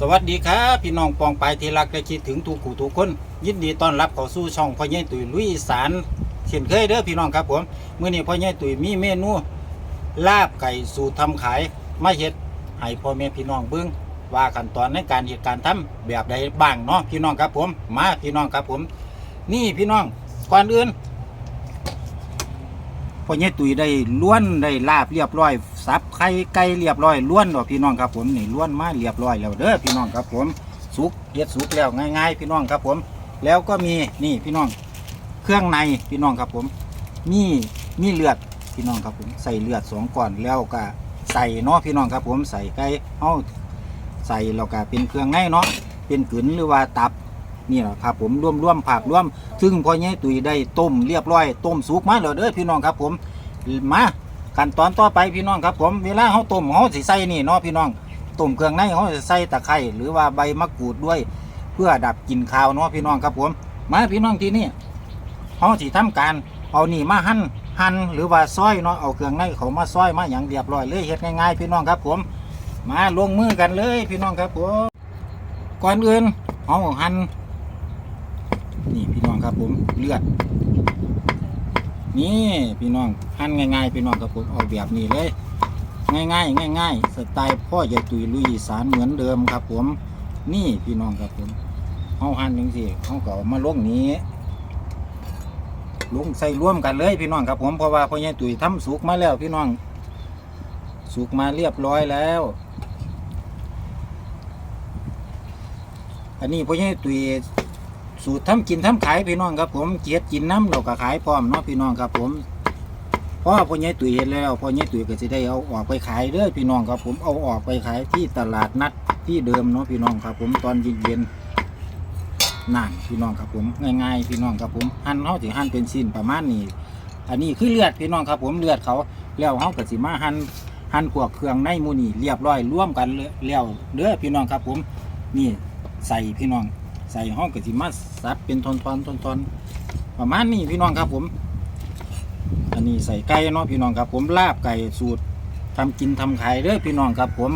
สวัสดีครับพี่น้องปองปายที่รักและคิดถึงทุกขู่ทุกคน ยินดีต้อนรับเข้าสู่ช่องพ่อใหญ่ตุ๋ยลุยสารเช่นเคยเด้อพี่น้องครับผมมื้อนี้พ่อใหญ่ตุ๋ยมีเมนูลาบไก่สูตรทำขายมาเฮ็ดให้พ่อแม่พี่น้องเบิ่งว่าขั้นตอนในการเฮ็ดการทำแบบใดบ้างเนาะพี่น้องครับผม มาพี่น้องครับผม นี่พี่น้องก่อนอื่น พ่อใหญ่ตุยได้ล้วนได้ลาบเรียบร้อยสับไข่ไก่เรียบร้อยล้วนดอกพี่น้องครับผมนี่ล้วนมาเรียบร้อยแล้วเด้อพี่น้องครับผมสุกเฮ็ดสุกแล้วง่ายๆ พี่น้องครับผม แล้วก็มีนี่พี่น้องเครื่องในพี่น้องครับผม มีมีเลือดพี่น้องครับผมใส่เลือดสองก่อนแล้วก็ใส่เนาะพี่น้องครับผมใส่ไก่เอาใส่แล้วก็เป็นเครื่องในเนาะเป็นกึนหรือว่าตับ นี่แหละครับผมร่วมร่วมผักร่วม ซึ่งพ่อใหญ่ตุ๋ยได้ต้มเรียบร้อยต้มสุกมาแล้วเด้อพี่น้องครับผมมาขั้นตอนต่อไปพี่น้องครับผมเวลาเขาต้มเขาสิใส่นี่เนาะพี่น้องต้มเครื่องในเขาจะใส่ตะไคร้หรือว่าใบมะกรูดด้วย เพื่อดับกลิ่นคาวเนาะพี่น้องครับผม มาพี่น้องที่นี่เขาสิทำการเอานี่มาหั่นหั่นหรือว่าซอยเนาะเอาเครื่องในเขามาซอยมาอย่างเรียบร้อยเลยเฮ็ดง่ายๆพี่น้องครับผม มาลงมือกันเลยพี่น้องครับผมก่อนอื่นเอาหั่น ครับผมเลือด นี่พี่น้องหั่นง่าย ๆ พี่น้องครับผมเอาแบบนี้เลย ง่ายๆง่าย ๆ สไตล์พ่อใหญ่ตุยลุยสารเหมือนเดิมครับ ผม นี่พี่น้องครับผมเอาหั่นจังสิเขาก็ามาลงนี้ลงใส่ร่วมกันเลยพี่น้องครับผมเพราะว่าพ่อใหญ่ตุยทำสุกมาแล้วพี่น้อง สุกมาเรียบร้อยแล้วอันนี้พ่อใหญ่ตุย สูตรทำกินทำขายพี่น้องครับ ผมเกียดกินน้ำเราก็ขายพร้อมเนาะพี่น้องครับ ผมเพราะพ่อใหญ่ตุ๋ยเห็นแล้วพ่อใหญ่ตุ๋ยก็จะได้เอาออกไปขายเด้อพี่น้องครับ ผมเอาออกไปขายที่ตลาดนัดที่เดิมเนาะพี่น้องครับ ผมตอนเย็นๆนั่นพี่น้องครับผมง่ายๆพี่น้องครับผมหั่นเขาสิหั่นเป็นสิ้นประมาณนี้อันนี้คือเลือดพี่น้องครับผมเลือดเขาแล้วเขาก็สิมาหั่นหั่นพวกเครื่องในมูนี่เรียบร้อยร่วมกันเลยแล้วเด้อพี่น้องครับผมนี่ใส่พี่น้อง ใส่ห้องกะสิมาสับเป็นทอนๆทอนๆประมาณนี้พี่น้องครับผม อันนี้ใส่ไก่เนาะพี่น้องครับผมลาบไก่สูตรทำกินทำขายเด้อพี่น้องครับผม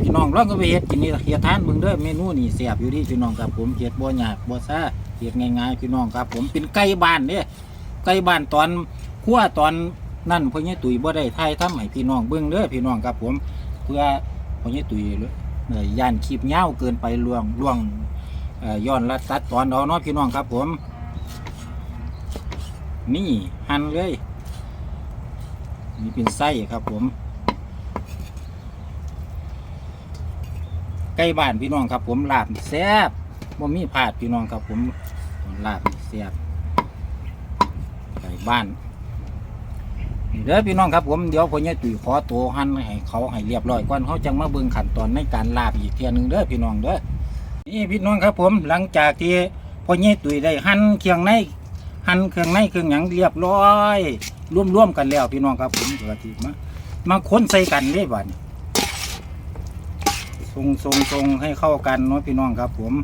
พี่น้องลองก็ไปเฮ็ดกินนี่เฮ็ดทานเบิ่งเด้อเมนูนี่แซ่บอยู่ที่พี่น้องครับผมเฮ็ดบ่ยากบ่ซ่าเฮ็ดง่ายๆพี่น้องครับ ผมเป็นไก่บ้านเด้ไก่บ้านตอนคั่วตอนนั่นพ่อใหญ่ตุ๋ยบ่ได้ทายทำให้พี่น้องเบิ่งเด้อพี่น้องครับผม เพื่อพ่อใหญ่ตุ๋ยเอ่ย่านคลิปยาเกินไปล่วงล่วง ย้อนรัดตัดตอนเอาเนาะพี่น้องครับผม นี่หั่นเลยนี่เป็นไส้ครับผม ใกล้บ้านพี่น้องครับ ผมลาบแซ่บบ่มีพลาดพี่น้องครับผมลาบแซ่บใกล้บ้านเด้อพี่น้องครับผมเดี๋ยวพ่อใหญ่ตุ๋ยขอตัวหั่นให้เขาให้เรียบร้อยก่อนเขาจังมาเบิ่งขั้นตอนในการลาบอีกเทียหนึงเด้อพี่น้องเด้อ นี่พี่น้องครับผมหลังจากที่พ่อเงี้ยตุ๋ยได้หั่นเครื่องในหั่นเครื่องในเครื่องหยังเรียบร้อยร่วมๆกันแล้วพี่น้องครับผมเกิมามาค้นใส่กันได้บ่เนี่ยทรงทรงทรงให้เข้ากันเนาะพี่น้องครับผม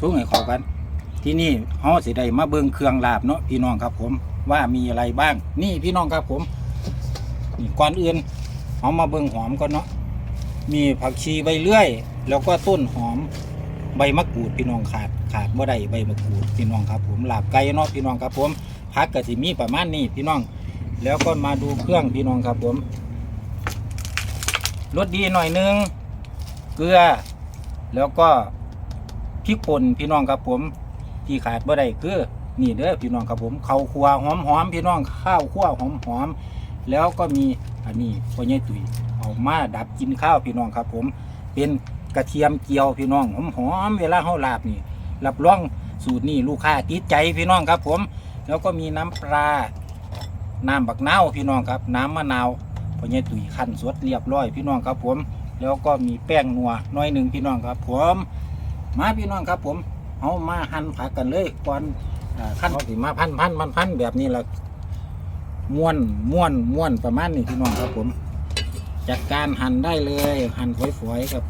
ทรงให้เข้ากัน ที่นี่เขาสิได้มาเบิ่งเครื่องลาบเนาะพี่น้องครับผม ว่ามีอะไรบ้าง นี่พี่น้องครับผมนี่ก่อนอื่นเขามาเบิ่งหอมก่อนเนาะ มีผักชีใบเลื่อย แล้วก็ต้นหอมใบมะกรูดพี่น้องขาดขาดบ่ได้ใบมะกรูดพี่น้องครับ ผมลาบไก่เนาะพี่น้องครับ ผมผักกะสิมีประมาณนี้พี่น้อง แล้วก็มาดูเครื่องพี่น้องครับผมรสดีหน่อยนึงเกลือ แล้วก็พริกป่นพี่น้องครับผมที่ขาดบ่ได้คือนี่เด้อพี่น้องครับผมข้าวคั่วหอมๆพี่น้องข้าวคั่วหอมๆแล้วก็มีอันนี้พ่อใหญ่ตุ๋ย เอามาดับกินข้าวพี่น้องครับ ผม เป็นกระเทียมเจียวพี่น้องหอมๆเวลาเขาลาบนี่รับรองสูตรนี้ลูกค้าติดใจพี่น้องครับ ผม แล้วก็มีน้ำปลาน้ำบักนาวพี่น้องครับ น้ำมะนาวพอใหญตุ๋ยขั้นสดเรียบร้อยพี่น้องครับ ผม แล้วก็มีแป้งนัวน้อยหนึ่งพี่น้องครับ ผม มาพี่น้องครับ ผมเอามาหั่นผักกันเลยก่อนขั้นสิมาพันพันพันพันแบบนี้ละม้วนม้วนม้วนประมาณนี้พี่น้องครับผม จัดการหั่นได้เลย หั่นฝอยๆครับ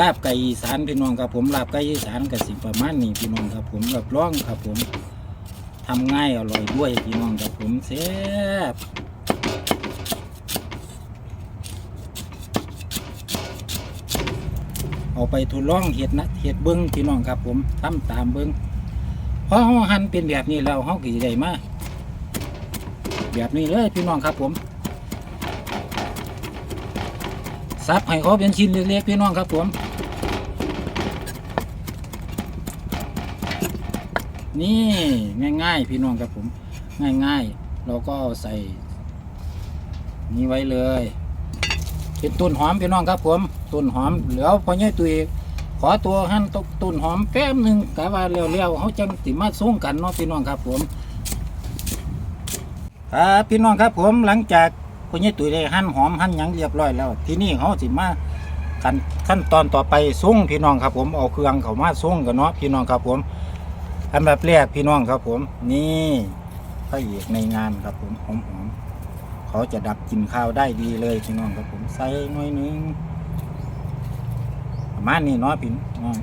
ลาบไก่อีสานพี่น้องครับผมลาบไก่อีสานกับสิประมาณนี้พี่น้องครับผมรับร้องครับผมทำง่ายอร่อยด้วยพี่น้องครับผมแซ่บ เอาไปทดลองเห็ดนะเห็ดเบิ้งพี่น้องครับ ผมทำตามเบิ้งพอเขาหั่นเป็นแบบนี้แล้วเขาก็สิได้มาแบบนี้เลยพี่น้องครับผมซับให้เขาเป็นชิ้นเล็กๆพี่น้องครับผมนี่ง่าย ๆ พี่น้องครับผม ง่าย ๆ เราก็ใส่ นี่ไว้เลยเป็นต้นหอมพี่น้องครับผม ต้นหอมเหลือพอใหญ่ตุยขอตัวหั่นต้นหอมแป๊บหนึ่งกะว่าเร็วๆเขาจังติมาส่งกันเนาะพี่น้องครับผมครับพี่น้องครับผมหลังจากคุณยายตุ๋ยได้หั่นหอมหั่นหยังเรียบร้อยแล้ว ที่นี้เขาสิมาขั้นขั้นตอนต่อไปส่งพี่น้องครับผมเอาเครื่องเขามาส่งกันเนาะพี่น้องครับผมอันแบบแรกพี่น้องครับผม นี่พระเอกในงานครับผมหอมๆเขาจะดับกลินข้าวได้ดีเลยพี่น้องครับผมใส่หน่อยหนึง ประมาณนี้เนาะพี่น้อง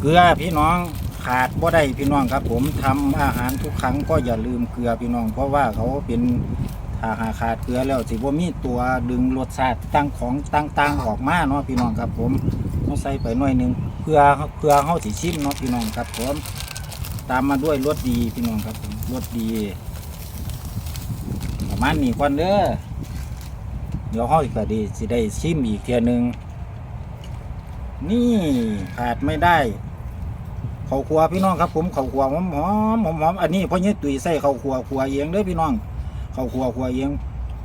เกลือพี่น้องขาดบ่ได้พี่น้องครับ ผมทำอาหารทุกครั้งก็อย่าลืมเกลือพี่น้อง เพราะว่าเขาเป็นถ้าหาขาดเกลือแล้วสิบ่มีตัวดึงรสชาติตั้งของต่างๆออกมาเนาะพี่น้องครับ ผมต้องใส่ไปหน่อยนึงเพื่อเพื่อเฮาสิชิมเนาะพี่น้องครับผมตามมาด้วยรสดีพี่น้องครับผมรสดี ประมาณนี้ก่อนเด้อ เดี๋ยวเฮาก็ดีสิได้ชิมอีกเทียหนึงนี่ขาดไม่ได้เขาวครัวพี่น้องครับ ผมเขาวครัวหอมหอมหอมหอมอันนี้พ่อเนี่ยตุยใส่เขาวครัวครัวเองเด้อพี่น้องเขาวครัวครัวเอง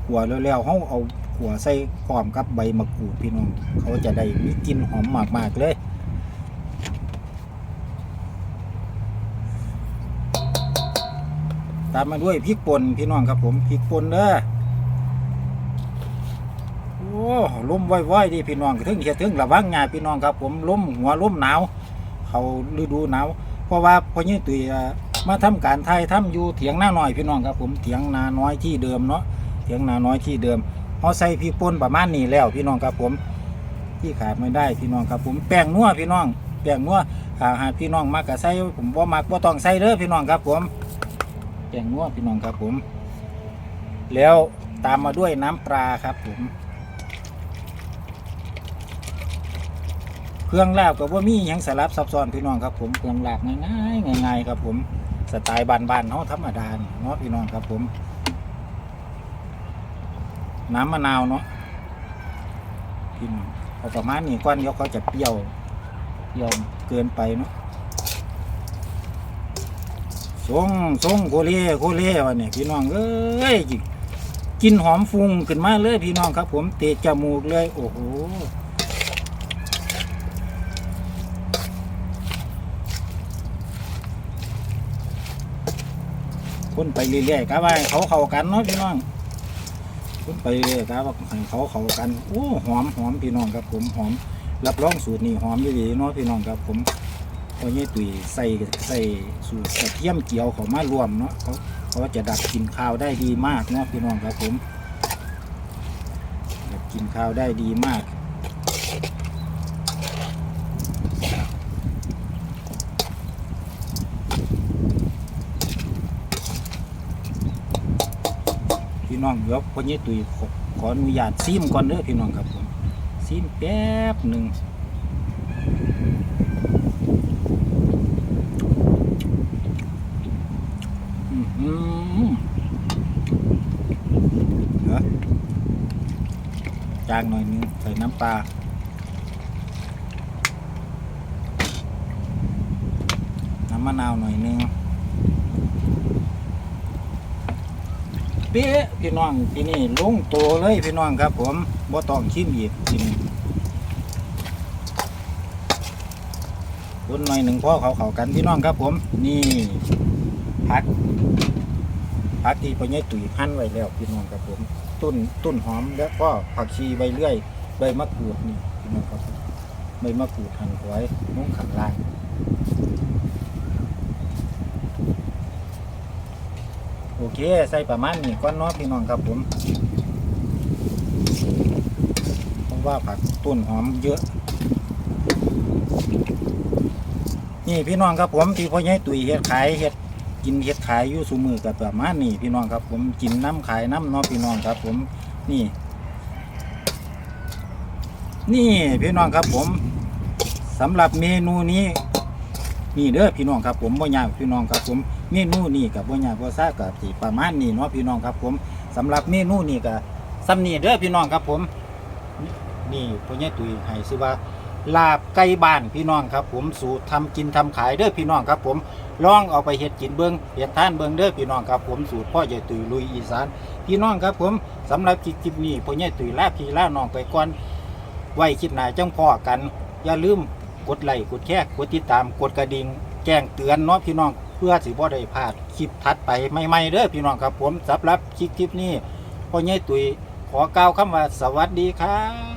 ครัวแล้วๆเขาเอาขัวใส่พร้อมกับใบมะกรูดพี่น้อง เขาจะได้มีกลิ่นหอมมากๆเลยตามมาด้วยพริกป่นพี่น้องครับผมพริกป่นเด้อ ลมว่อยๆดิพี่น้องถึงเฮ็ดถึงระวังงานพี่น้องครับ ผมลมหัวลมหนาว เขาฤดูหนาวเพราะว่าพอยี่ตุยมาทำการไทยทำอยู่เถียงหน้าน้อยพี่น้องครับ ผมเถียงนาน้อยที่เดิมเนาะเถียงนาน้อยที่เดิมเขาใส่พริกป่นประมาณนี้แล้วพี่น้องครับผมที่ขาดไม่ได้พี่น้องครับผมแป้งนัวพี่น้องแป้งนัวหาหาพี่น้องมากกะใส่ผมบ่มักบ่ต้องใส่เด้อพี่น้องครับ ผมแป้งนัวพี่น้องครับผม แล้วตามมาด้วยน้ำปลาครับผม เครื่องลาบกับว่ามีหยังสลับซับซ้อนพี่น้องครับผมเครื่องลาบง่ายๆง่ายๆครับผมสไตล์บ้านๆเนาะธรรมดาเนาะพี่น้องครับผม น้ำมะนาวเนาะพี่น้องเอาประมาณนี้ก้อนเดียวเขาจะเปรี้ยวเปรี้ยวเกินไปเนาะส่งส่งโคเล่โคเล่วันนี้พี่น้องเอ้ยกินหอมฟุ้งขึ้นมาเลยพี่น้องครับ ผมเตะจมูกเลยโอ้โห คนไปเรื่อยๆกะว่าให้เขาเข้ากันเนาะพี่น้องคนไปเรื่อยๆกะว่าให้เขาเข้ากันโอ้หอมหอมพี่น้องครับผมหอมรับรองสูตรนี้หอมดีๆเนาะพี่น้องครับผมพอยี่ตุ๋ยใส่ใส่สูตรกระเทียมเจียวเขามารวมเนาะเขาเขาจะดับกลิ่นข้าวได้ดีมากเนาะพี่น้องครับผมดับกลิ่นข้าวได้ดีมาก น้องเดี๋ยวพ่อใหญ่ตุยขอขออนุญาตซิมก่อนเด้อพี่น้องครับผมซิมแป๊บหนึ่งอื้อหือเดี๋ยวจางหน่อยนึงใส่น้ำปลาน้ำมะนาวหน่อยนึง เป๊ะพี่น้องที่นี่ลงโตเลยพี่น้องครับ ผมบ่ต้องชิมอีกกินคนหน่อยหนึ่งพ่อเขาเขากันพี่น้องครับ ผม นี่พักพักที่พ่อใหญ่ตุ๋ยหั่นไว้แล้วพี่น้องครับผม ต้นต้นหอมแล้วก็ผักชีใบเลื่อยใบมะกรูดนี่พี่น้องครับใบมะกรูดหั่นไว้น้องขังล่าง โอเค ใส่ประมาณนี้ก่อนนาะพี่น้องครับผมเพราะว่าผักต้นหอมเยอะ นี่พี่น้องครับผมที่พ่อใหญ่ตุ๋ยเฮ็ดขายเฮ็ดกินเฮ็ดขายอยู่ซุมือกับประมาณนี้พี่น้องครับผมกินน้ำขายน้ำนาะพี่น้องครับ ผมนี่ นี่พี่น้องครับผมสำหรับเมนูนี้นี่เด้อพี่น้องครับผมบ่ยากพี่น้องครับผม เมนูนี้กับบ่ยากบ่ซ่ากับสิประมาณนี้เนาะพี่น้องครับ ผมสำหรับเมนูนี้ก็ซ้ำนี่เด้อพี่น้องครับผม นี่พ่อใหญ่ตุ๋ยให้ชื่อว่าลาบไก่บ้านพี่น้องครับ ผมสูตรทำกินทำขายเด้อพี่น้องครับ ผมลองเอาไปเฮ็ดกินเบิงเฮ็ดท่านเบิงเด้อพี่น้องครับ ผมสูตรพ่อใหญ่ตุ๋ยลุยอีสาน พี่น้องครับ ผมสำหรับคลิปนี้พ่อใหญ่ตุ๋ยลาพี่ลาน้องไปก่อนไว้คลิปหน้าจังพ่อกัน อย่าลืมกดไลค์กดแชร์กดติดตามกดกระดิ่งแจ้งเตือนเนาะพี่น้อง พื่อสิบ่ได้พลาดคลิปถัดไปใหม่ๆเด้อพี่น้องครับผมสำหรับคลิปคลิปนี้พ่อใหญ่ตุ๋ยขอกล่าวคำว่าสวัสดีครับ